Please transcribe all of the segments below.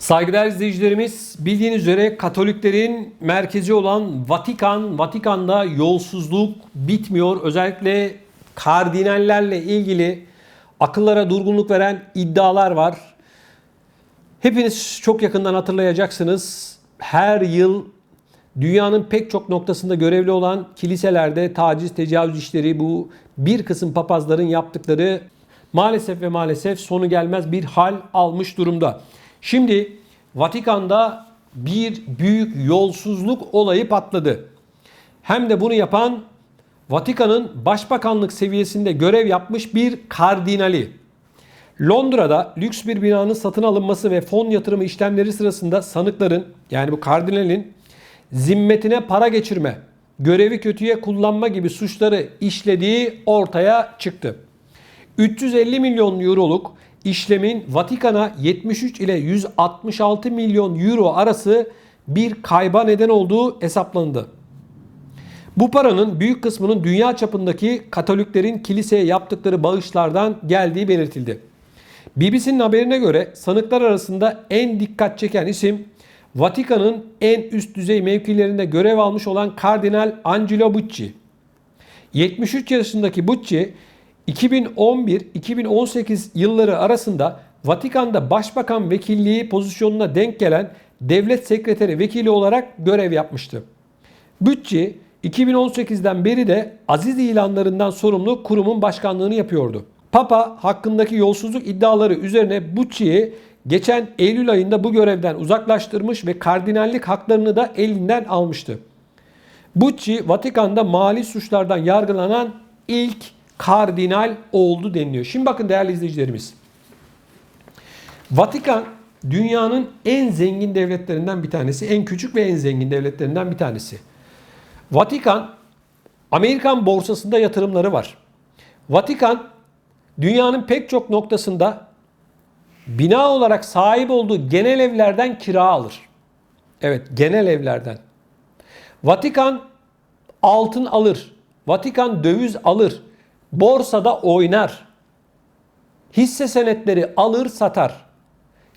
Saygıdeğer izleyicilerimiz bildiğiniz üzere Katoliklerin merkezi olan Vatikan, Vatikan'da yolsuzluk bitmiyor. Özellikle kardinallerle ilgili akıllara durgunluk veren iddialar var. Hepiniz çok yakından hatırlayacaksınız. Her yıl dünyanın pek çok noktasında görevli olan kiliselerde taciz, tecavüz işleri bu bir kısım papazların yaptıkları maalesef ve maalesef sonu gelmez bir hal almış durumda. Şimdi Vatikan'da bir büyük yolsuzluk olayı patladı. Hem de bunu yapan Vatikan'ın başbakanlık seviyesinde görev yapmış bir kardinali. Londra'da lüks bir binanın satın alınması ve fon yatırımı işlemleri sırasında sanıkların yani bu kardinalin zimmetine para geçirme, görevi kötüye kullanma gibi suçları işlediği ortaya çıktı. 350 milyon euroluk işlemin Vatikan'a 73 ile 166 milyon euro arası bir kayba neden olduğu hesaplandı. Bu paranın büyük kısmının dünya çapındaki Katoliklerin kiliseye yaptıkları bağışlardan geldiği belirtildi. BBC'nin haberine göre sanıklar arasında en dikkat çeken isim Vatikan'ın en üst düzey mevkilerinde görev almış olan Kardinal Angelo Bucci. 73 yaşındaki Bucci 2011-2018 yılları arasında Vatikan'da başbakan vekilliği pozisyonuna denk gelen devlet sekreteri vekili olarak görev yapmıştı. Bütçe 2018'den beri de aziz ilanlarından sorumlu kurumun başkanlığını yapıyordu. Papa hakkındaki yolsuzluk iddiaları üzerine Bucci'yi geçen Eylül ayında bu görevden uzaklaştırmış ve kardinallik haklarını da elinden almıştı. Bucci Vatikan'da mali suçlardan yargılanan ilk kardinal oldu deniliyor. Şimdi bakın değerli izleyicilerimiz. Vatikan dünyanın en zengin devletlerinden bir tanesi. En küçük ve en zengin devletlerinden bir tanesi. Vatikan Amerikan borsasında yatırımları var. Vatikan dünyanın pek çok noktasında bina olarak sahip olduğu genel evlerden kira alır. Evet, genel evlerden. Vatikan altın alır. Vatikan döviz alır. Borsada oynar. Hisse senetleri alır satar.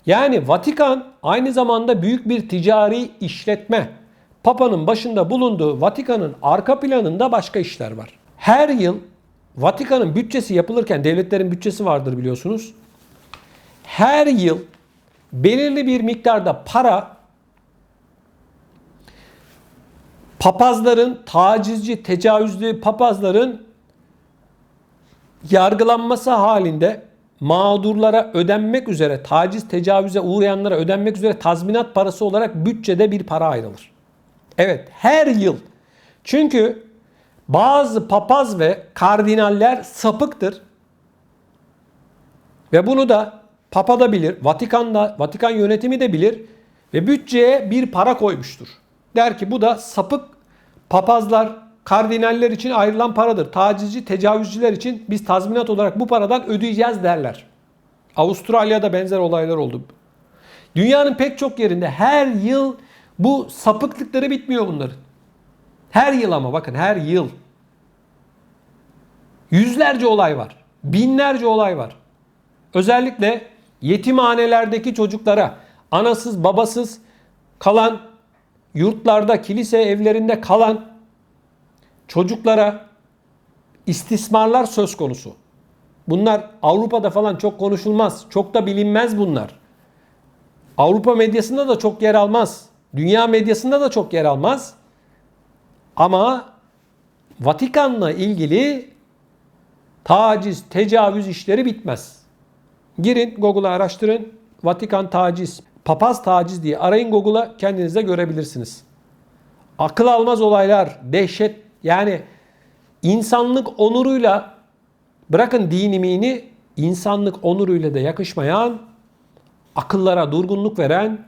Yani Vatikan aynı zamanda büyük bir ticari işletme. Papa'nın başında bulunduğu Vatikan'ın arka planında başka işler var. Her yıl Vatikan'ın bütçesi yapılırken devletlerin bütçesi vardır biliyorsunuz. Her yıl belirli bir miktarda para papazların, tacizci, tecavüzlü papazların yargılanması halinde mağdurlara ödenmek üzere, taciz, tecavüze uğrayanlara ödenmek üzere tazminat parası olarak bütçede bir para ayrılır. Evet, her yıl. Çünkü bazı papaz ve kardinaller sapıktır. Ve bunu da Papa da bilir, Vatikan'da, Vatikan yönetimi de bilir ve bütçeye bir para koymuştur. Der ki bu da sapık papazlar, kardinaller için ayrılan paradır. Tacizci, tecavüzcüler için biz tazminat olarak bu paradan ödeyeceğiz derler. Avustralya'da benzer olaylar oldu. Dünyanın pek çok yerinde her yıl bu sapıklıkları bitmiyor bunların. Her yıl ama bakın her yıl. Yüzlerce olay var. Binlerce olay var. Özellikle yetimhanelerdeki çocuklara anasız babasız kalan yurtlarda, kilise evlerinde kalan çocuklara istismarlar söz konusu. Bunlar Avrupa'da falan çok konuşulmaz. Çok da bilinmez bunlar. Avrupa medyasında da çok yer almaz. Dünya medyasında da çok yer almaz. Ama Vatikan'la ilgili taciz, tecavüz işleri bitmez. Girin Google'a araştırın. Vatikan taciz, papaz taciz diye arayın Google'a kendinize görebilirsiniz. Akıl almaz olaylar, dehşet yani insanlık onuruyla bırakın dinimini insanlık onuruyla da yakışmayan akıllara durgunluk veren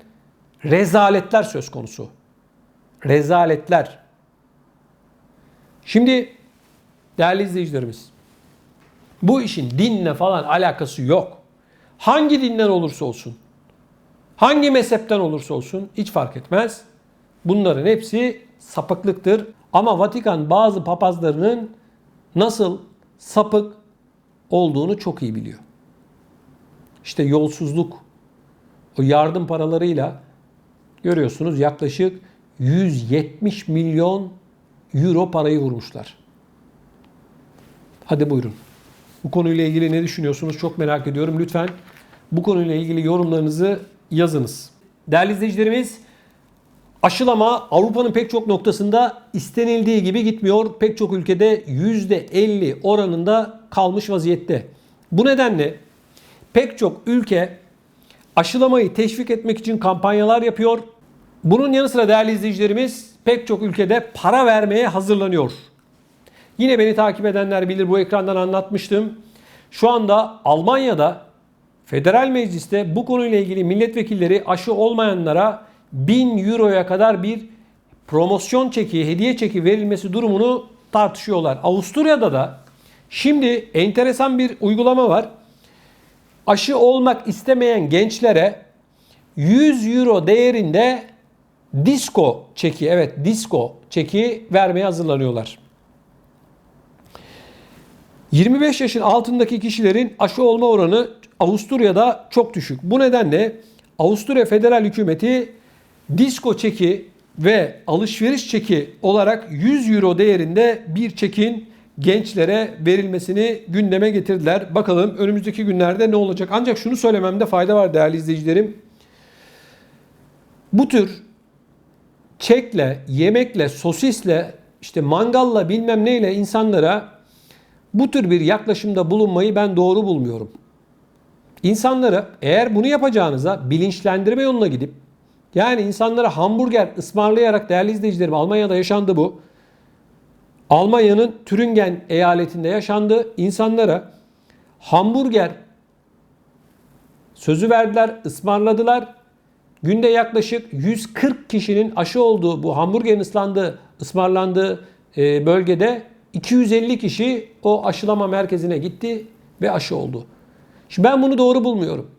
rezaletler söz konusu. Rezaletler. Şimdi değerli izleyicilerimiz bu işin dinle falan alakası yok. Hangi dinden olursa olsun, hangi mezhepten olursa olsun hiç fark etmez. Bunların hepsi sapıklıktır. Ama Vatikan bazı papazlarının nasıl sapık olduğunu çok iyi biliyor. İşte yolsuzluk o yardım paralarıyla görüyorsunuz yaklaşık 170 milyon euro parayı vurmuşlar. Hadi buyurun. Bu konuyla ilgili ne düşünüyorsunuz çok merak ediyorum. Lütfen bu konuyla ilgili yorumlarınızı yazınız. Değerli izleyicilerimiz aşılama Avrupa'nın pek çok noktasında istenildiği gibi gitmiyor. Pek çok ülkede %50 oranında kalmış vaziyette. Bu nedenle pek çok ülke aşılamayı teşvik etmek için kampanyalar yapıyor. Bunun yanı sıra değerli izleyicilerimiz pek çok ülkede para vermeye hazırlanıyor. Yine beni takip edenler bilir bu ekrandan anlatmıştım. Şu anda Almanya'da Federal Meclis'te bu konuyla ilgili milletvekilleri aşı olmayanlara 1000 euroya kadar bir promosyon çeki, hediye çeki verilmesi durumunu tartışıyorlar. Avusturya'da da şimdi enteresan bir uygulama var. Aşı olmak istemeyen gençlere 100 euro değerinde disco çeki, evet disco çeki vermeye hazırlanıyorlar. 25 yaşın altındaki kişilerin aşı olma oranı Avusturya'da çok düşük. Bu nedenle Avusturya Federal Hükümeti disco çeki ve alışveriş çeki olarak 100 euro değerinde bir çekin gençlere verilmesini gündeme getirdiler. Bakalım önümüzdeki günlerde ne olacak? Ancak şunu söylememde fayda var değerli izleyicilerim. Bu tür çekle, yemekle, sosisle, işte mangalla bilmem neyle insanlara bu tür bir yaklaşımda bulunmayı ben doğru bulmuyorum. İnsanları eğer bunu yapacağınıza bilinçlendirme yoluna gidip yani insanlara hamburger ısmarlayarak değerli izleyicilerim Almanya'da yaşandı bu. Almanya'nın Türingen eyaletinde yaşandı. İnsanlara hamburger sözü verdiler, ısmarladılar. Günde yaklaşık 140 kişinin aşı olduğu bu hamburgerin ıslandığı, ısmarlandığı e, bölgede 250 kişi o aşılama merkezine gitti ve aşı oldu. Şimdi ben bunu doğru bulmuyorum.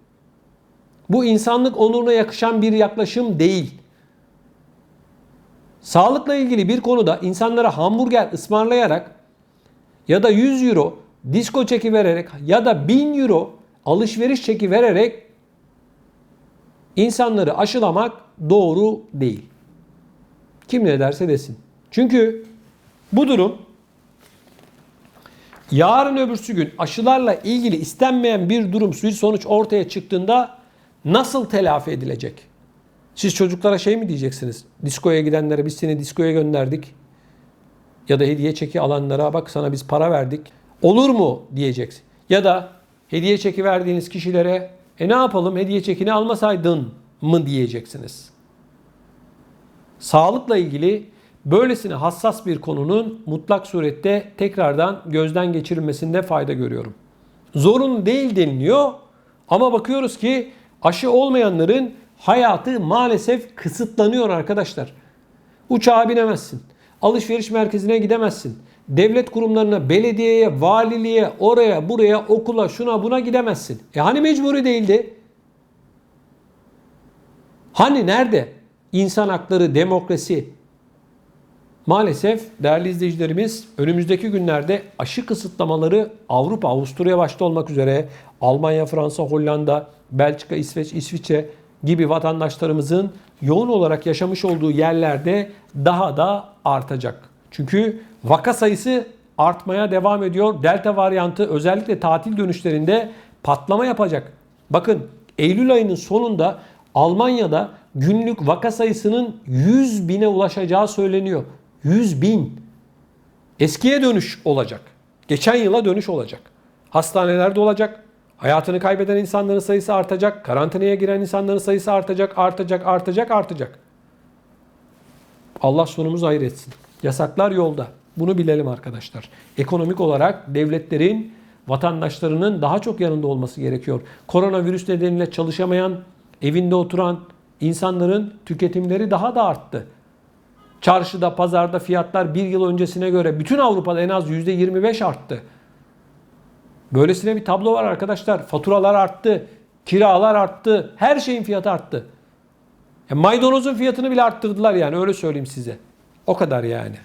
Bu insanlık onuruna yakışan bir yaklaşım değil. Sağlıkla ilgili bir konuda insanlara hamburger ısmarlayarak ya da 100 euro disko çeki vererek ya da 1000 euro alışveriş çeki vererek insanları aşılamak doğru değil. Kim ne derse desin. Çünkü bu durum yarın öbürsü gün aşılarla ilgili istenmeyen bir durum, bir sonuç ortaya çıktığında nasıl telafi edilecek? Siz çocuklara şey mi diyeceksiniz? Diskoya gidenlere biz seni diskoya gönderdik. Ya da hediye çeki alanlara bak sana biz para verdik. Olur mu diyeceksin. Ya da hediye çeki verdiğiniz kişilere e ne yapalım hediye çekini almasaydın mı diyeceksiniz. Sağlıkla ilgili böylesine hassas bir konunun mutlak surette tekrardan gözden geçirilmesinde fayda görüyorum. Zorun değil deniliyor ama bakıyoruz ki aşı olmayanların hayatı maalesef kısıtlanıyor arkadaşlar. Uçağa binemezsin. Alışveriş merkezine gidemezsin. Devlet kurumlarına, belediyeye, valiliğe, oraya, buraya, okula, şuna buna gidemezsin. E hani mecburi değildi? Hani nerede? İnsan hakları, demokrasi. Maalesef değerli izleyicilerimiz önümüzdeki günlerde aşı kısıtlamaları Avrupa, Avusturya başta olmak üzere Almanya, Fransa, Hollanda, Belçika, İsveç, İsviçre gibi vatandaşlarımızın yoğun olarak yaşamış olduğu yerlerde daha da artacak. Çünkü vaka sayısı artmaya devam ediyor. Delta varyantı özellikle tatil dönüşlerinde patlama yapacak. Bakın Eylül ayının sonunda Almanya'da günlük vaka sayısının 100 bine ulaşacağı söyleniyor. 100 bin. Eskiye dönüş olacak. Geçen yıla dönüş olacak. Hastanelerde olacak. Hayatını kaybeden insanların sayısı artacak. Karantinaya giren insanların sayısı artacak, artacak, artacak, artacak. Allah sonumuzu hayır etsin. Yasaklar yolda. Bunu bilelim arkadaşlar. Ekonomik olarak devletlerin vatandaşlarının daha çok yanında olması gerekiyor. Koronavirüs nedeniyle çalışamayan, evinde oturan insanların tüketimleri daha da arttı. Çarşıda, pazarda fiyatlar bir yıl öncesine göre bütün Avrupa'da en az %25 arttı. Böylesine bir tablo var arkadaşlar. Faturalar arttı, kiralar arttı, her şeyin fiyatı arttı. Ya maydanozun fiyatını bile arttırdılar yani öyle söyleyeyim size. O kadar yani.